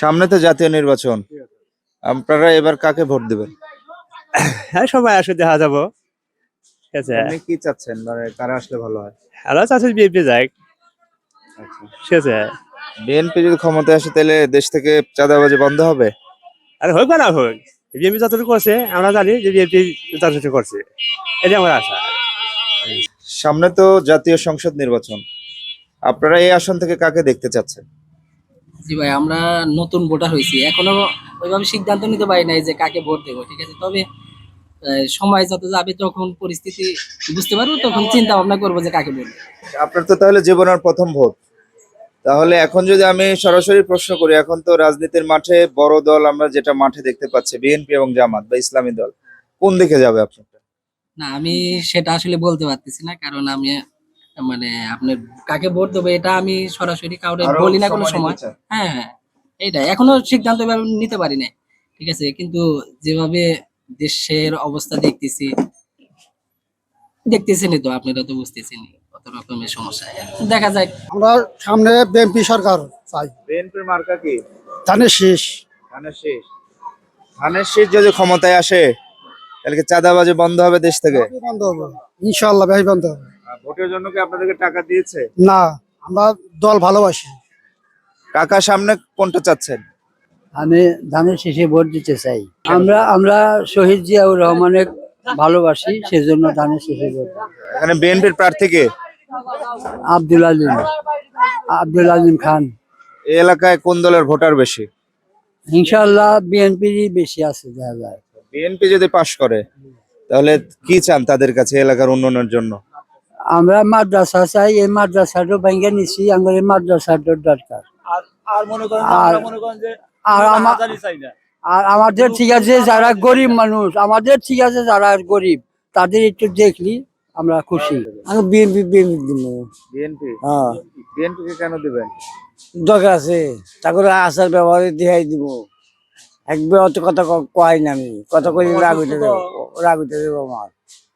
সামনে তো জাতীয় নির্বাচন। আপনারা এবার কাকে ভোট দেবেন? হ্যাঁ সবাই আসে দেখা যাব। ঠিক আছে। আপনি কি চাচ্ছেন? মানে কারা আসলে ভালো হয়? হ্যালো চাষের বিএপি যাক। আচ্ছা। ঠিক আছে। বিএনপি যদি ক্ষমতায় আসে তাহলে দেশ থেকে চাঁদাবাজি বন্ধ হবে? আর হোক বা না হোক বিএপি যতটুকু করছে আমরা জানি যে বিএপি যথেষ্ট করছে। এটা আমার আশা। সামনে তো জাতীয় সংসদ নির্বাচন। আপনারা এই আসন থেকে কাকে দেখতে চাচ্ছেন? জি ভাই আমরা নতুন ভোটার হয়েছি। এখনও ওইভাবে সিদ্ধান্ত নিতে পারি নাই যে কাকে ভোট দেবো ঠিক আছে? তবে সময় যত যাবে যখন পরিস্থিতি বুঝতে পারব তখন চিন্তা ভাবনা করব যে কাকে ভোট আপনার তো তাহলে জীবনের প্রথম ভোট। তাহলে এখন যদি আমি সরাসরি প্রশ্ন করি এখন তো রাজনীতির মাঠে বড় দল আমরা যেটা মাঠে দেখতে পাচ্ছি বিএনপি এবং জামাত বা ইসলামী দল কোন দিকে যাবে আপনার না আমি সেটা আসলে বলতে পারতেছি না কারণ আমি মানে আপনার কাকে ভোট দেবো এটা আমি সরাসরি কাউকে বলি না কোনো সময়? হ্যাঁ হ্যাঁ এইটাই। এখনও সিদ্ধান্ত নিতে পারি না ঠিক আছে কিন্তু যেভাবে দেশের অবস্থা দেখতেছি দেখতেছেনই তো আপনারা তো বুঝতেছেনই কত রকমের সমস্যা। দেখা যাক। আমরা সামনে বিএনপি সরকার চাই। বিএনপির মার্কা কি? ধানের শেষ। ধানের শীষ। ধানের শীষ যদি ক্ষমতায় আসে তাহলে চাঁদাবাজি বন্ধ হবে দেশ থেকে? বন্ধ হবে। ইনশাল্লাহ ভাই বন্ধ হবে। ভোটের জন্য কি আপনাদেরকে টাকা দিয়েছে? না আমরা দল ভালোবাসি। কাকা সামনে কোনটা চাচ্ছেন? আমি ধানের শেষে ভোট দিতে চাই। আমরা আমরা শহীদ জিয়াউর রহমানের ভালোবাসি সেজন্য ধানের শেষে ভোট। এখানে বিএনপির প্রার্থীকে আব্দুল আলিম। আব্দুল আলিম খান। এই এলাকায় কোন দলের ভোটার বেশি? ইনশাআল্লাহ বিএনপিরই বেশি আছে দেখা যায়। বিএনপি যদি পাশ করে তাহলে কি চান তাদের কাছে এলাকার উন্নয়নের জন্য? আমরা মাদ্রাসা চাই এই মাদ্রাসাটা ভেঙে নিছি আমার এই মাদ্রাসাটার দরকার। আর আর আমার আর আমাদের ঠিক আছে যারা গরিব মানুষ আমাদের ঠিক আছে যারা গরিব তাদের একটু দেখলি আমরা খুশি। আমি বিএনপি বিএনপি দিব। বিএনপি? হ্যাঁ। বিএনপি কে কেন দিবেন? দরকার আছে তারপরে আচার ব্যবহারে দিহাই দিব। একবার অত কথা ক- কয় না আমি। কথা কই রাগ হইতে দেবো রাগ হইতে দেবো আমার।